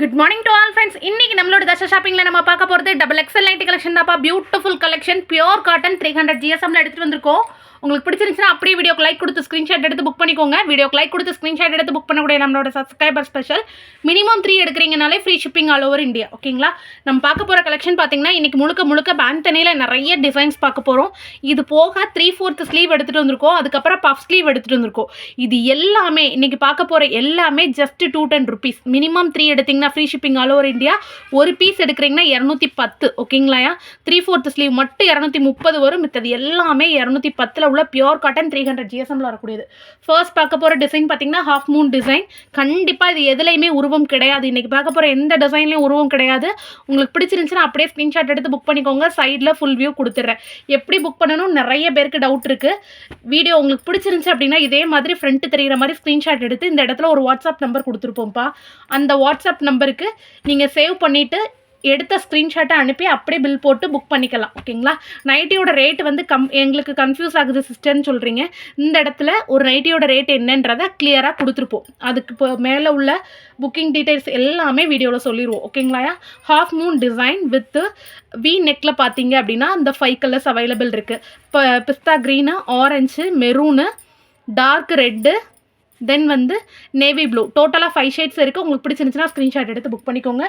Good morning to all friends இன்னைக்கு நம்மளோட தசா ஷாப்பிங்கில் நம்ம பார்க்க போகிறது டபுள் எக்ஸல் நைட்டி கலெக்ஷன் தான்ப்பா. Beautiful collection pure cotton three hundred ஜிஎஸ்எம்ல எடுத்துகிட்டு வந்திருக்கோம். உங்களுக்கு பிடிச்சிருந்துச்சுன்னா அப்படியே வீடியோக்கு லைக் கொடுத்து ஸ்க்ரீன்ஷாட் எடுத்து புக் பண்ணிக்கோங்க. வீடியோக்கு லைக் கொடுத்து ஸ்க்ரீன்ஷாட் எடுத்து புக் பண்ணக்கூடிய நம்மளோட subscriber special minimum three எடுக்கிறீங்கனாலே free shipping all over India ஓகேங்களா நம்ம பார்க்க போகிற கலெக்ஷன் பார்த்தீங்கன்னா இன்றைக்கி முழுக்க முழுக்க பேண்டனியில் நிறைய டிசைன்ஸ் பார்க்க போகிறோம் இது போக த்ரீ ஃபோர்த் ஸ்லீவ் எடுத்துகிட்டு வந்திருக்கோம். அதுக்கப்புறம் பஃப் ஸ்லீவ் எடுத்துகிட்டு வந்திருக்கோம். இது எல்லாமே இன்றைக்கி பார்க்க போகிற எல்லாமே just two ten rupees minimum three எடுத்தீங்கன்னா free shipping all over India ஒரு பீஸ் எடுக்கிறீங்கன்னா இரநூத்தி பத்து ஓகேங்களாயா த்ரீ ஃபோர்த் ஸ்லீவ் மட்டும் இரநூத்தி முப்பது வரும். மித்தது எல்லாமே இரநூத்தி பத்தில் உள்ள பியோர் காட்டன் த்ரீ ஹண்ட்ரட் ஜிஎஸ்எம்ல வரக்கூடியது. ஃபர்ஸ்ட் பார்க்க போகிற டிசைன் பார்த்தீங்கன்னா ஹாஃப் மூன் டிசைன் கண்டிப்பாக இது எதுலையுமே உருவம் கிடையாது. இன்றைக்கி பார்க்க போகிற எந்த டிசைன்லையும் உருவம் கிடையாது. உங்களுக்கு பிடிச்சிருந்துச்சுன்னா அப்படியே ஸ்க்ரீன்ஷாட் எடுத்து புக் பண்ணிக்கோங்க. சைடில் ஃபுல் வியூ கொடுத்துட்றேன் எப்படி புக் பண்ணணும்? நிறைய பேருக்கு டவுட் இருக்குது வீடியோ உங்களுக்கு பிடிச்சிருந்துச்சு அப்படின்னா இதே மாதிரி ஃப்ரண்ட் தெரிகிற மாதிரி ஸ்க்ரீன்ஷாட் எடுத்து இந்த இடத்துல ஒரு வாட்ஸ்அப் நம்பர் கொடுத்துருப்போம்ப்பா. அந்த வாட்ஸ்அப் நம்பருக்கு நீங்கள் சேவ் பண்ணிவிட்டு எடுத்த ஸ்க்ரீன்ஷாட்டை அனுப்பி அப்படியே பில் போட்டு புக் பண்ணிக்கலாம் ஓகேங்களா நைட்டியோட ரேட் வந்து கம் எங்களுக்கு கன்ஃபியூஸ் ஆகுது சிஸ்டர்னு சொல்கிறீங்க இந்த இடத்துல ஒரு நைட்டியோட ரேட் என்னன்றதை கிளியராக கொடுத்துருப்போம். அதுக்கு இப்போ மேலே உள்ள புக்கிங் டீட்டெயில்ஸ் எல்லாமே வீடியோவில் சொல்லிடுவோம் ஓகேங்களா half moon design with V நெக்கில் பார்த்தீங்க அப்படின்னா இந்த ஃபைவ் கலர்ஸ் அவைலபிள் இருக்குது இப்போ பிஸ்தா green orange maroon dark red then வந்து நேவி ப்ளூ டோட்டலாக ஃபைவ் ஷேட்ஸ் இருக்குது உங்களுக்கு பிடிச்சிருந்துச்சுன்னா ஸ்க்ரீன்ஷாட் எடுத்து புக் பண்ணிக்கோங்க.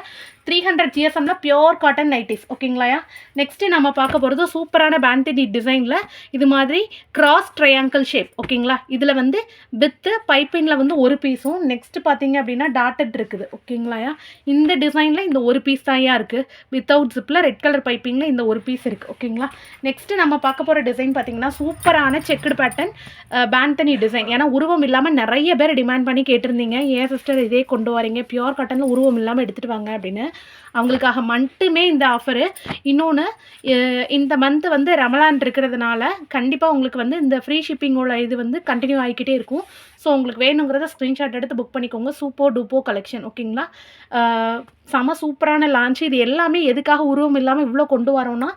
த்ரீ ஹண்ட்ரட் ஜிஎஸ்எம்ல பியோர் காட்டன் நைட்டிஸ் ஓகேங்களாயா நெக்ஸ்ட்டு நம்ம பார்க்க போகிறது சூப்பரான பேண்டடி டிசைனில் இது மாதிரி கிராஸ் ட்ரையாங்கிள் ஷேப் ஓகேங்களா இதில் வந்து வித்து பைப்பிங்கில் வந்து ஒரு பீஸும் நெக்ஸ்ட்டு பார்த்தீங்க அப்படின்னா டாட்டட் இருக்குது. ஓகேங்களாயா இந்த டிசைனில் இந்த ஒரு பீஸ் தான் இருக்குது வித்தவுட் ஜிப்பில் ரெட் கலர் பைப்பிங்கில் இந்த ஒரு பீஸ் இருக்குது ஓகேங்களா நெக்ஸ்ட்டு நம்ம பார்க்க போகிற டிசைன் பார்த்தீங்கன்னா சூப்பரான செக்குடு பேட்டர்ன் பேண்டனி டிசைன் ஏன்னா உருவம் இல்லாமல் நிறைய பேர் டிமாண்ட் பண்ணி கேட்டிருந்தீங்க. ஏன் சிஸ்டர் இதே கொண்டு வரீங்க? பியோர் காட்டனில் உருவம் இல்லாமல் எடுத்துகிட்டு வாங்க அப்படின்னு. அவங்களுக்காக மட்டுமே இந்த ஆஃபரு இன்னொன்று இந்த மந்த் வந்து ரமலான் இருக்கிறதுனால கண்டிப்பாக உங்களுக்கு வந்து இந்த ஃப்ரீ ஷிப்பிங்கோட இது வந்து கண்டினியூ ஆகிக்கிட்டே இருக்கும். ஸோ உங்களுக்கு வேணுங்கிறத ஸ்க்ரீன்ஷாட் எடுத்து புக் பண்ணிக்கோங்க. சூப்பர் டூப்போ கலெக்ஷன் ஓகேங்களா செம சூப்பரான லான்ச் இது எல்லாமே எதுக்காக உருவம் இல்லாமல் இவ்வளோ கொண்டு வரோம்னா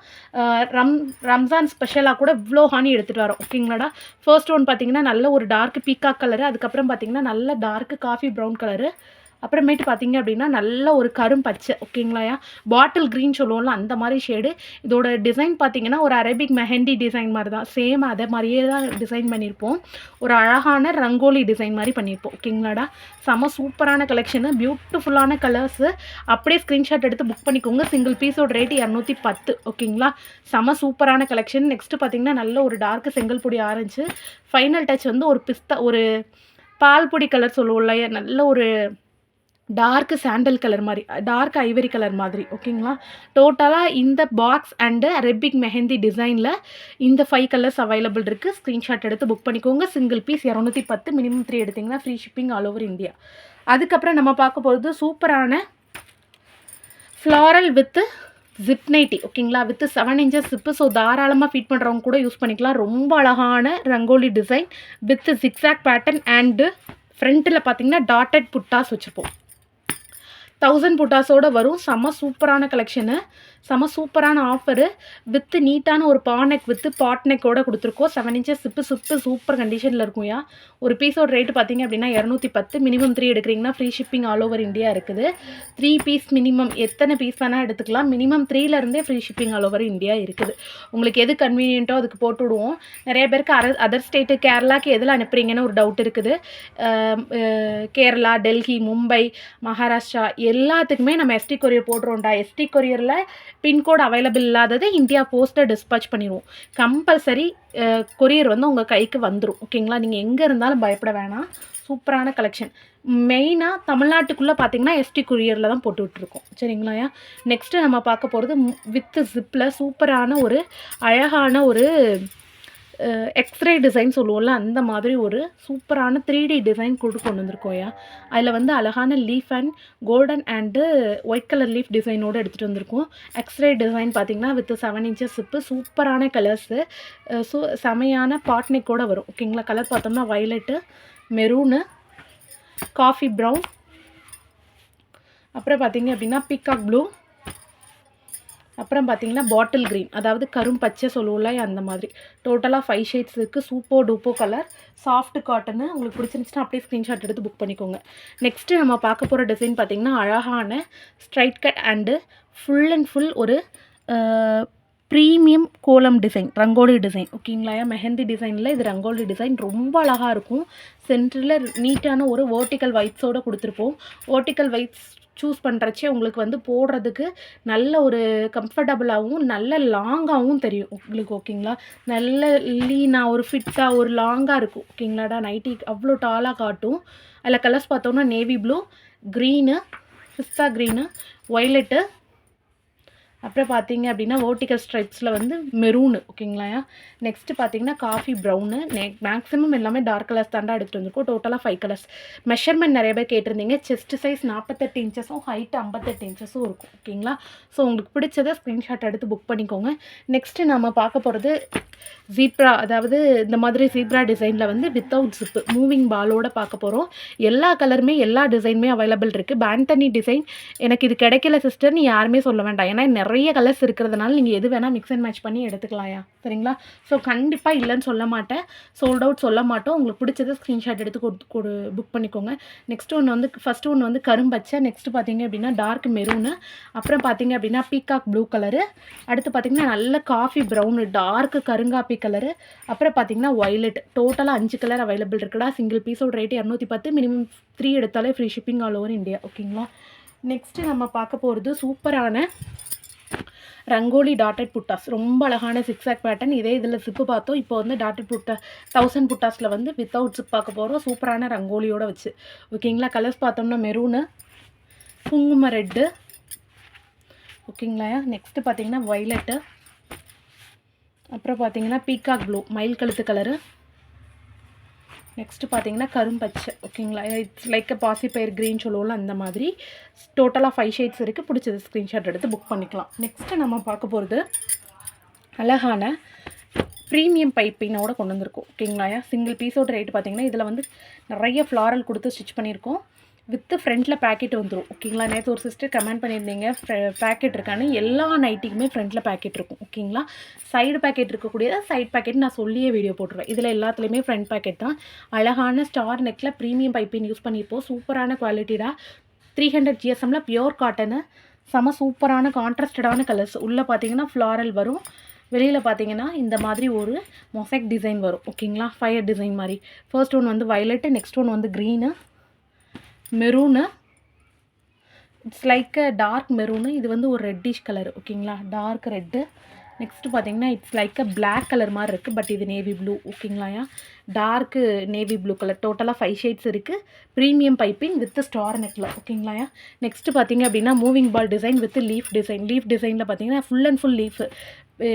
ரம் ரம்ஜான் ஸ்பெஷலாக கூட இவ்வளோ ஹானி எடுத்துகிட்டு வரோம் ஓகேங்களாடா ஃபர்ஸ்ட் ஒன் பார்த்தீங்கன்னா நல்ல ஒரு டார்க் பீக்காக் கலரு அதுக்கப்புறம் பார்த்தீங்கன்னா நல்ல டார்க் காஃபி ப்ரௌன் கலரு அப்புறமேட்டு பார்த்தீங்க அப்படின்னா நல்ல ஒரு கரும் பச்சை ஓகேங்களாயா பாட்டில் க்ரீன் சொல்லுவோம்ல அந்த மாதிரி ஷேடு இதோட டிசைன் பார்த்தீங்கன்னா ஒரு அரேபிக் மெஹந்தி டிசைன் மாதிரி தான். சேம் அதே மாதிரியே தான் டிசைன் பண்ணியிருப்போம் ஒரு அழகான ரங்கோலி டிசைன் மாதிரி பண்ணியிருப்போம் ஓகேங்களாடா செம சூப்பரான கலெக்ஷனு பியூட்டிஃபுல்லான கலர்ஸு அப்படியே ஸ்க்ரீன்ஷாட் எடுத்து புக் பண்ணிக்கோங்க. சிங்கிள் பீஸோட ரேட் இரநூத்தி பத்து ஓகேங்களா செம சூப்பரான கலெக்ஷன் நெக்ஸ்ட்டு பார்த்தீங்கன்னா நல்ல ஒரு டார்க் செங்கல் பொடி ஆரஞ்சு ஃபைனல் டச் வந்து ஒரு பிஸ்தா ஒரு பால் பொடி கலர் சொல்லுவோம்ல நல்ல ஒரு டார்க் சாண்டல் கலர் மாதிரி டார்க் ஐவரி கலர் மாதிரி ஓகேங்களா டோட்டலாக இந்த பாக்ஸ் அண்டு ரெபிக் மெஹந்தி டிசைனில் இந்த ஃபைவ் கலர்ஸ் அவைலபிள் இருக்குது ஸ்க்ரீன்ஷாட் எடுத்து புக் பண்ணிக்கோங்க. சிங்கிள் பீஸ் இரநூத்தி பத்து மினிமம் த்ரீ எடுத்திங்கன்னா free shipping all over India அதுக்கப்புறம் நம்ம பார்க்க போகிறது சூப்பரான ஃப்ளாரல் வித்து ஜிப் நைட்டி ஓகேங்களா with seven inches zip so தாராளமாக ஃபிட் பண்ணுறவங்க கூட யூஸ் பண்ணிக்கலாம். ரொம்ப அழகான rangoli design with zigzag pattern and ஃப்ரண்ட்டில் பார்த்தீங்கன்னா டாட்டட் புட்டாஸ் வச்சுருப்போம். தௌசண்ட் புட்டாஸோடு வரும். செம்ம சூப்பரான கலெக்ஷனு செம சூப்பரான ஆஃபரு. வித்து நீட்டான ஒரு பானெக் வித்து பாட்னெக்கோடு கொடுத்துருக்கோம். Seven inches zip zip super கண்டிஷனில் இருக்கும்யா. ஒரு பீஸோட ரேட்டு பார்த்தீங்க அப்படின்னா இரநூத்தி பத்து. மினிமம் த்ரீ எடுக்கிறீங்கன்னா free shipping all over India இருக்குது. த்ரீ பீஸ் மினிமம் எத்தனை பீஸ் வேணால் எடுத்துக்கலாம். Minimum த்ரீலேருந்தே free shipping all over India இருக்குது. உங்களுக்கு எது கன்வீனியன்ட்டோ அதுக்கு போட்டு விடுவோம். நிறைய பேருக்கு அதர் அதர் ஸ்டேட்டு கேரளாக்கு எதில் அனுப்புகிறீங்கன்னு ஒரு டவுட் இருக்குது. கேரளா டெல்லி மும்பை மகாராஷ்டிரா எல்லாத்துக்குமே நம்ம எஸ்டி கொரியர் போடுறோம்டா. எஸ்டி கொரியரில் பின்கோடு அவைலபிள் இல்லாதது இந்தியா போஸ்ட்டை டிஸ்பேச் பண்ணிடுவோம் கம்பல்சரி கொரியர் வந்து உங்கள் கைக்கு வந்துடும் ஓகேங்களா? நீங்கள் எங்கே இருந்தாலும் பயப்பட வேணாம். சூப்பரான கலெக்ஷன் மெயினாக தமிழ்நாட்டுக்குள்ளே பார்த்தீங்கன்னா எஸ்டி கொரியரில் தான் போட்டு விட்டுருக்கோம். சரிங்களாயா நெக்ஸ்ட்டு நம்ம பார்க்க போகிறது வித் ஜிப்பில் சூப்பரான ஒரு அழகான ஒரு எக்ஸ்ரே டிசைன் சொல்லுவோம்ல அந்த மாதிரி ஒரு சூப்பரான த்ரீ டி டிசைன் கொடுத்து கொண்டு வந்திருக்கோயா அதில் வந்து அழகான leaf and golden and white colour leaf டிசைனோடு எடுத்துகிட்டு வந்திருக்கோம். எக்ஸ்ரே டிசைன் பார்த்தீங்கன்னா வித் செவன் இன்ச்சஸ் சிப்பு சூப்பரான கலர்ஸு ஸோ செமையான பாட்னிக்கோட வரும். ஓகேங்களா கலர் பார்த்தோம்னா வயலட்டு மெரூனு காஃபி ப்ரௌன் அப்புறம் பார்த்தீங்க அப்படின்னா பிகாக் ப்ளூ அப்புறம் பார்த்தீங்கன்னா பாட்டில் க்ரீன் அதாவது கரும் பச்சை சொல்லுவோம்ல அந்த மாதிரி. டோட்டலாக ஃபைவ் ஷேட்ஸ் இருக்குது super duper colour soft cotton உங்களுக்கு பிடிச்சிருந்துச்சுன்னா அப்படியே ஸ்க்ரீன்ஷாட் எடுத்து புக் பண்ணிக்கோங்க. நெக்ஸ்ட்டு நம்ம பார்க்க போகிற டிசைன் பார்த்தீங்கன்னா அழகான straight cut and full and full ஒரு premium kolam design rangoli design. ஓகேங்களா? மெஹந்தி டிசைனில் இது ரங்கோலி டிசைன். ரொம்ப அழகாக இருக்கும். சென்டரில் நீட்டான ஒரு வேர்ட்டிக்கல் வைட்ஸோடு கொடுத்துருப்போம். வேர்ட்டிக்கல் வைட்ஸ் சூஸ் பண்ணுறச்சே உங்களுக்கு வந்து போடுறதுக்கு நல்ல ஒரு கம்ஃபர்டபுளாகவும் நல்ல லாங்காகவும் தெரியும். உங்களுக்கு ஓகேங்களா? நல்ல லீனாக ஒரு ஃபிட்டாக ஒரு லாங்காக இருக்கும். ஓகேங்களாடா? நைட்டி அவ்வளோ டாலாக காட்டும். அதில் கலர்ஸ் பார்த்தோன்னா நேவி ப்ளூ க்ரீனு பிஸ்தா க்ரீனு ஒய்லெட்டு அப்புறம் பார்த்தீங்க அப்படின்னா வேர்ட்டிக்கல் ஸ்ட்ரைப்ஸில் வந்து மெரூனு ஓகேங்களா நெக்ஸ்ட்டு பார்த்தீங்கன்னா காஃபி ப்ரௌனு நெ மேக்ஸிமம் எல்லாமே டார்க் கலர்ஸ் தாண்டா எடுத்துகிட்டு வந்திருக்கோம். டோட்டலாக ஃபைவ் கலர்ஸ் மெஷர்மெண்ட் நிறைய பேர் கேட்டிருந்தீங்க. செஸ்ட் சைஸ் நாற்பத்தெட்டு இன்ச்சஸும் ஹைட் ஐம்பத்தெட்டு இன்ச்சஸும் இருக்கும் ஓகேங்களா ஸோ உங்களுக்கு பிடிச்சதை ஸ்க்ரீன்ஷாட் எடுத்து புக் பண்ணிக்கோங்க. நெக்ஸ்ட்டு நம்ம பார்க்க போகிறது ஜீப்ரா அதாவது இந்த மாதிரி ஜீப்ரா டிசைனில் வந்து வித்தவுட் ஜிப்பு மூவிங் பாலோட பார்க்க போகிறோம் எல்லா கலருமே எல்லா டிசைனுமே அவைலபிள் இருக்குது பேண்டனி டிசைன் எனக்கு இது கிடைக்கல சிஸ்டர்னு யாருமே சொல்ல வேண்டாம். ஏன்னா நிறைய நிறைய கலர்ஸ் இருக்கிறதுனால நீங்கள் எது வேணால் மிக்ஸ் அண்ட் மேட்ச் பண்ணி எடுத்துக்கலாம்யா. சரிங்களா? ஸோ கண்டிப்பாக இல்லைன்னு சொல்ல மாட்டேன். சோல்ட் அவுட் சொல்ல மாட்டோம். உங்களுக்கு பிடிச்சதை ஸ்க்ரீன்ஷாட் எடுத்து கொடுத்து கொடு புக் பண்ணிக்கோங்க. நெக்ஸ்ட் ஒன்று வந்து ஃபஸ்ட் ஒன்று வந்து கரும்பச்சை நெக்ஸ்ட் பார்த்தீங்க அப்படின்னா டார்க் மெரூனு அப்புறம் பார்த்தீங்க அப்படின்னா பீகாக் ப்ளூ கலரு அடுத்து பார்த்தீங்கன்னா நல்ல காஃபி ப்ரௌனு டார்க் கருங்காப்பி கலரு அப்புறம் பார்த்தீங்கன்னா ஒய்லெட் டோட்டலாக அஞ்சு கலர் அவைலபிள் இருக்குடா. சிங்கிள் பீஸோட ரேட் இரநூத்தி பத்து மினிமம் த்ரீ எடுத்தாலே free shipping all over India ஓகேங்களா நெக்ஸ்ட்டு நம்ம பார்க்க போகிறது சூப்பரான ரங்கோலி டாட்டட் புட்டாஸ். ரொம்ப அழகான சிக்ஸாக் பேட்டர்ன் இதே இதில் சிப்பு பார்த்தோம். இப்போ வந்து டாட்டட் புட்டா தௌசண்ட் புட்டாஸில் வந்து வித்தவுட் சிப் பார்க்க போகிறோம் சூப்பரான ரங்கோலியோட வச்சு. ஓகேங்களா கலர்ஸ் பார்த்தோம்னா மெரூனு குங்கும ரெட்டு ஓகேங்களா நெக்ஸ்ட்டு பார்த்தீங்கன்னா வைலட்டு அப்புறம் பார்த்தீங்கன்னா பீகாக் ப்ளூ மயில் கழுத்து கலரு நெக்ஸ்ட்டு பார்த்தீங்கன்னா கரும்பச்சை ஓகேங்களா? இட்ஸ் லைக் அ பாசிப்பயிர் க்ரீன் சொல்லுவோம்ல அந்த மாதிரி. டோட்டலாக ஃபைவ் ஷேட்ஸ் இருக்குது பிடிச்சது ஸ்க்ரீன்ஷாட் எடுத்து புக் பண்ணிக்கலாம். நெக்ஸ்ட்டு நம்ம பார்க்க போகிறது அழகான ப்ரீமியம் பைப்பினோட கொண்டு வந்திருக்கோம். ஓகேங்களா சிங்கிள் பீஸோட ரேட் பார்த்தீங்கன்னா இதில் வந்து நிறைய ஃப்ளாரல் கொடுத்து ஸ்டிச் பண்ணியிருக்கோம். வித்து ஃப்ரண்ட்டில் பேக்கெட் வந்துடும் ஓகேங்களா? நேற்று ஒரு சிஸ்டர் கமெண்ட் பண்ணியிருந்தீங்க. பேக்கெட் இருக்கான்னு. எல்லா நைட்டிக்குமே ஃப்ரண்ட்டில் பேக்கெட் இருக்கும். ஓகேங்களா? சைடு பேக்கெட் இருக்கக்கூடியதை சைட் பேக்கெட் நான் சொல்லியே வீடியோ போட்டுருவேன். இதில் எல்லாத்துலேயுமே ஃப்ரண்ட் பேக்கெட் தான். அழகான ஸ்டார் நெக்கில் ப்ரீமியம் பைப்பின் யூஸ் பண்ணியிருப்போம். சூப்பரான குவாலிட்டியாக த்ரீ ஹண்ட்ரட் ஜிஎஸ்எம்மில் பியோர் காட்டனு செம சூப்பரான கான்ட்ராஸ்டடான கலர்ஸ் உள்ளே பார்த்தீங்கன்னா ஃப்ளாரல் வரும். வெளியில் பார்த்தீங்கன்னா இந்த மாதிரி ஒரு மொசைக் டிசைன் வரும். ஓகேங்களா? ஃபயர் டிசைன் மாதிரி. ஃபர்ஸ்ட் ஒன் வந்து வயலட்டு நெக்ஸ்ட் ஒன் வந்து green maroon it's like a dark maroon இது வந்து ஒரு ரெட்டிஷ் கலர் ஓகேங்களா? டார்க் ரெட்டு நெக்ஸ்ட்டு பார்த்தீங்கன்னா it's like a black colour மாதிரி இருக்குது பட் இது நேவி ப்ளூ ஓகேங்களாயா டார்க்கு நேவி ப்ளூ கலர் டோட்டலாக ஃபைவ் ஷேட்ஸ் இருக்குது ப்ரீமியம் பைப்பிங் வித் ஸ்டார் நெக்கில் ஓகேங்களாயா நெக்ஸ்ட்டு பார்த்தீங்க அப்படின்னா moving ball design with leaf design leaf டிசைனில் பார்த்தீங்கன்னா ஃபுல் அண்ட் ஃபுல் லீஃப்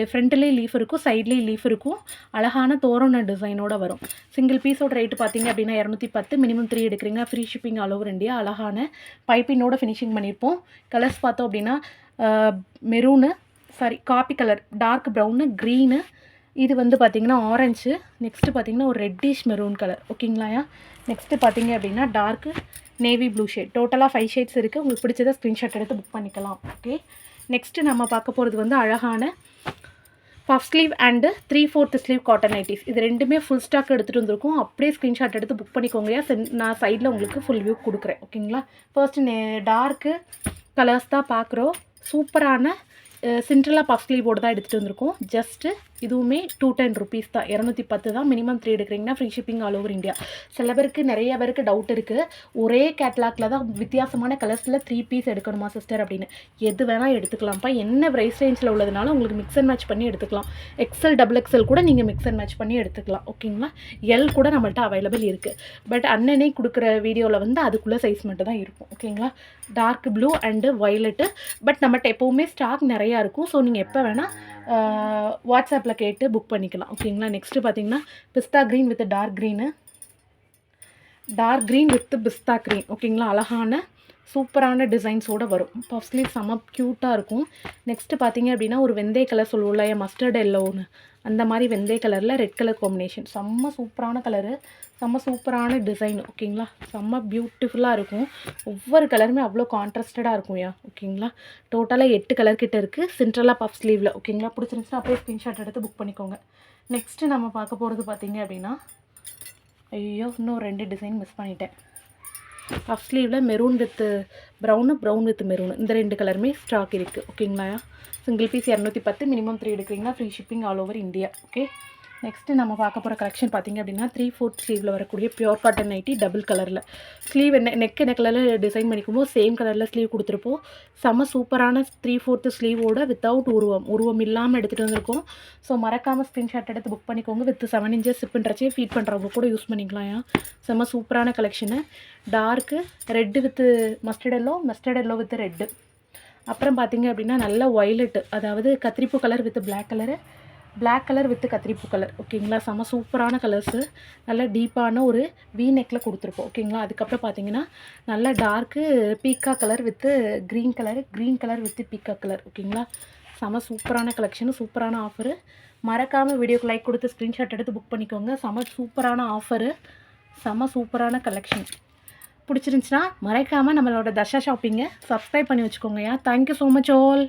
ஃப்ரண்ட்லேயும் லீஃப் இருக்கும் சைட்லேயும் லீஃப் இருக்கும். அழகான தோரண டிசைனோட வரும். சிங்கிள் பீஸோட ரேட்டு பார்த்தீங்க அப்படின்னா இரநூத்தி பத்து மினிமம் த்ரீ எடுக்கிறீங்க. ஃப்ரீ ஷிப்பிங் ஆல் ஓவர் அழகான பைப்பினோட ஃபினிஷிங் பண்ணியிருப்போம் கலர்ஸ் பார்த்தோம் அப்படின்னா மெரூனு சாரி காப்பி கலர் டார்க் ப்ரௌனு க்ரீனு இது வந்து பார்த்திங்கன்னா ஆரஞ்சு நெக்ஸ்ட்டு பார்த்திங்கன்னா ஒரு ரெட்டிஷ் மெரூன் கலர் ஓகேங்களாயா நெக்ஸ்ட்டு பார்த்தீங்க அப்படின்னா டார்க்கு நேவி ப்ளூ ஷேட் டோட்டலாக ஃபைவ் ஷேட்ஸ் இருக்குது உங்களுக்கு பிடிச்சதை ஸ்க்ரீன்ஷாட் எடுத்து புக் பண்ணிக்கலாம். ஓகே நெக்ஸ்ட்டு நம்ம பார்க்க போகிறது வந்து அழகான puff sleeve and three fourth sleeve cotton nighties இது ரெண்டுமே ஃபுல் ஸ்டாக் எடுத்துகிட்டு வந்திருக்கோம். அப்படியே ஸ்க்ரீன்ஷாட் எடுத்து புக் பண்ணிக்கோங்க. நான் சைடில் உங்களுக்கு ஃபுல் வியூ கொடுக்குறேன். ஓகேங்களா ஃபர்ஸ்ட்டு நே டார்க்கு கலர்ஸ் தான் பார்க்குறோம். சூப்பரான சிண்ட்ரலா பஃப் ஸ்லீவோடு தான் எடுத்துகிட்டு வந்திருக்கோம். ஜஸ்ட்டு இதுவுமே டூ டென் ருபீஸ் தான். இரநூத்தி பத்து தான் மினிமம் த்ரீ எடுக்கிறீங்கன்னா free shipping all over India சில பேருக்கு நிறைய பேருக்கு டவுட் இருக்குது ஒரே கேட்லாக்ல தான் வித்தியாசமான கலர்ஸில் த்ரீ பீஸ் எடுக்கணுமா சிஸ்டர் அப்படின்னு. எது வேணால் எடுத்துக்கலாம்ப்பா. என்ன ப்ரைஸ் ரேஞ்சில் உள்ளதுனால உங்களுக்கு மிக்ஸ் அண்ட் மேட்ச் பண்ணி எடுத்துக்கலாம். எக்ஸல் டபுள் எக்ஸல் கூட நீங்கள் மிக்ஸ் அண்ட் மேட்ச் பண்ணி எடுத்துக்கலாம். ஓகேங்களா எல் கூட நம்மள்ட்ட அவைலபிள் இருக்குது பட் அண்ணனே கொடுக்குற வீடியோவில் வந்து அதுக்குள்ளே சைஸ் மட்டும் தான் இருக்கும். ஓகேங்களா dark blue and violet but நம்மகிட்ட எப்போவுமே ஸ்டாக் நிறையா இருக்கும். ஸோ நீங்கள் எப்போ வேணால் வாட்ஸ்அப்பில் கேட்டு புக் பண்ணிக்கலாம். ஓகேங்களா நெக்ஸ்ட்டு பார்த்தீங்கன்னா பிஸ்தா green with dark green dark green with pista green ஓகேங்களா அழகான சூப்பரான டிசைன்ஸோடு வரும். பஃப் ஸ்லீவ் செம்ம க்யூட்டாக இருக்கும். நெக்ஸ்ட்டு பார்த்தீங்க அப்படின்னா ஒரு வெந்தய கலர் சொல்லுவோம்ல ஏன் மஸ்டர்ட் எல்லோன்னு அந்த மாதிரி வெந்தய கலரில் ரெட் கலர் காம்பினேஷன் செம்ம சூப்பரான கலரு செம்ம சூப்பரான டிசைன் ஓகேங்களா? செம்ம பியூட்டிஃபுல்லாக இருக்கும். ஒவ்வொரு கலருமே அவ்வளோ கான்ட்ராஸ்டடாக இருக்கும் யா? ஓகேங்களா? டோட்டலாக எட்டு கலர் கிட்ட இருக்குது சென்ட்ரலாக பஃப் ஸ்லீவில் ஓகேங்களா? பிடிச்சிருந்துச்சுன்னா அப்படியே ஸ்க்ரீன்ஷாட் எடுத்து புக் பண்ணிக்கோங்க. நெக்ஸ்ட்டு நம்ம பார்க்க போகிறது பார்த்தீங்க அப்படின்னா ஐயோ இன்னும் ரெண்டு டிசைன் மிஸ் பண்ணிட்டேன். Puff ஸ்லீவில் maroon with brown brown with maroon இந்த ரெண்டு கலருமே ஸ்டாக் இருக்குது ஓகேங்களா சிங்கிள் பீஸ் இரநூத்தி பத்து மினிமம் த்ரீ எடுக்கிறீங்கன்னா free shipping all over India okay next நம்ம பார்க்க போகிற கலெக்ஷன் பார்த்தீங்க அப்படின்னா த்ரீ ஃபோர்த் ஸ்லீவில் வரக்கூடிய பியூர் காட்டன் நைட்டி டபுள் கலரில் ஸ்லீவ் என்ன நெக் என்ன கலரில் டிசைன் பண்ணிக்கும்போது சேம் கலரில் ஸ்லீவ் கொடுத்துருப்போம். செம்ம சூப்பரான த்ரீ ஃபோர்த்து ஸ்லீவோட வித்தவுட் உருவம் உருவம் இல்லாமல் எடுத்துகிட்டு வந்திருக்கோம். ஸோ மறக்காமல் ஸ்க்ரீன்ஷாட் எடுத்து புக் பண்ணிக்கோங்க. வித் செவன் இன்ச்சஸ் சிப்புன்றச்சே ஃபீட் பண்ணுறவங்க கூட யூஸ் பண்ணிக்கலாம் செம செம்ம சூப்பரான collection dark red with mustard yellow mustard yellow with red அப்புறம் பார்த்திங்க அப்படின்னா நல்ல ஒய்லெட்டு அதாவது கத்திரிப்பூ colour with black colour black colour with கத்திரிப்பூ colour ஓகேங்களா செம சூப்பரான கலர்ஸு நல்ல டீப்பான ஒரு வி நெக்கில் கொடுத்துருப்போம். ஓகேங்களா அதுக்கப்புறம் பார்த்தீங்கன்னா நல்ல dark பீக்கா colour with green colour green colour with பீக்கா colour ஓகேங்களா செம சூப்பரான கலெக்ஷனு சூப்பரான ஆஃபரு மறக்காமல் வீடியோக்கு லைக் கொடுத்து ஸ்க்ரீன்ஷாட் எடுத்து புக் பண்ணிக்கோங்க. செம சூப்பரான ஆஃபரு செம சூப்பரான கலெக்ஷன் பிடிச்சிருந்துச்சின்னா மறைக்காமல் நம்மளோட தர்ஷா ஷாப்பிங்கை சப்ஸ்கிரைப் பண்ணி வச்சுக்கோங்கயா thank you so much all